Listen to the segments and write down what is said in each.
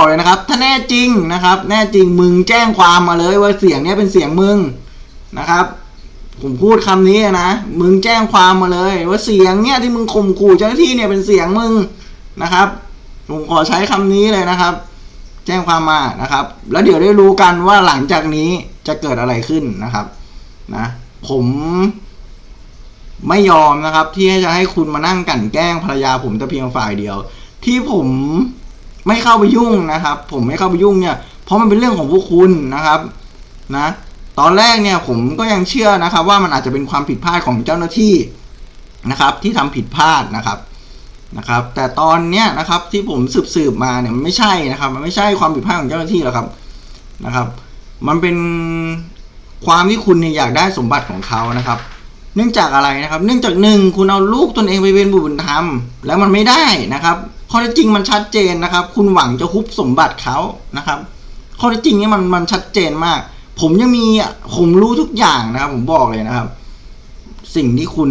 บอกเลยนะครับ ถ้าแน่จริงนะครับ แน่จริงมึงแจ้งความมาเลยว่าเสียงเนี้ยเป็นเสียงมึงนะครับ ผมพูดคำนี้นะ มึงแจ้งความมาเลย ว่าเสียงเนี้ยที่มึงข่มขู่เจ้าหน้าที่เนี่ยเป็นเสียงมึงนะครับผมขอใช้คำนี้เลยนะครับ แจ้งความมานะครับ แล้วเดี๋ยวได้รู้กันว่าหลังจากนี้จะเกิดอะไรขึ้นนะครับ นะ ผมไม่ยอมนะครับ ที่จะให้คุณมานั่งกั่นแกล้งภรรยาผมแต่เพียงฝ่ายเดียว ที่ผม ไม่เข้าไปยุ่งนะครับ ผมไม่เข้าไปยุ่งเนี่ย เพราะมันเป็นเรื่องของพวกคุณนะครับนะตอนแรกเนี่ยผมก็ยังเชื่อนะครับ ว่ามันอาจจะเป็นความผิดพลาดของเจ้าหน้าที่นะครับ ที่ทำผิดพลาดนะครับนะครับ แต่ตอนเนี้ยนะครับที่ผมสืบสืบๆมาเนี่ยมันไม่ใช่นะครับ มันไม่ใช่ความผิดพลาดของเจ้าหน้าที่หรอกครับนะครับ มันเป็นความที่คุณเนี่ยอยากได้สมบัติของเขานะครับ เนื่องจากอะไรนะครับ เนื่องจากหนึ่งคุณเอาลูกตนเองไปเป็นบุตรบุญธรรม แล้วมันไม่ได้นะครับ ข้อเท็จจริงมันชัดเจนนะครับ คุณหวังจะคุบสมบัติเขานะครับ ข้อเท็จจริงนี่มันมันชัดเจนมาก ผมยังมีผมรู้ทุกอย่างนะครับ ผมบอกเลยนะครับ สิ่งที่คุณ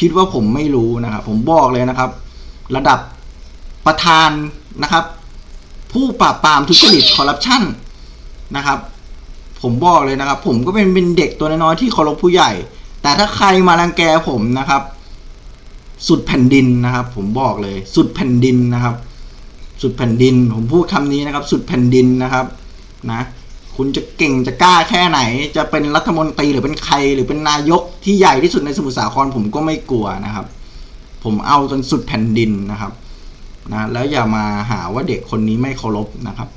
คิดว่าผมไม่รู้นะครับ ผมบอกเลยนะครับ ระดับประธานนะครับ ผู้ปราบปรามทุจริตคอร์รัปชันนะครับ ผมบอกเลยนะครับ ผมก็เป็นเป็นเด็กตัวน้อยๆที่เคารพผู้ใหญ่ แต่ถ้าใครมารังแกผมนะครับ สุดแผ่นดินนะครับ ผมบอกเลย สุดแผ่นดินนะครับ สุดแผ่นดิน ผมพูดคำนี้นะครับ สุดแผ่นดินนะครับ นะ คุณจะเก่งจะกล้าแค่ไหน จะเป็นรัฐมนตรีหรือเป็นใคร หรือเป็นนายกที่ใหญ่ที่สุดในสมุทรสาครผมก็ไม่กลัวนะครับ ผมเอาจนสุดแผ่นดินนะครับนะแล้วอย่ามาหาว่าเด็กคนนี้ไม่เคารพนะครับ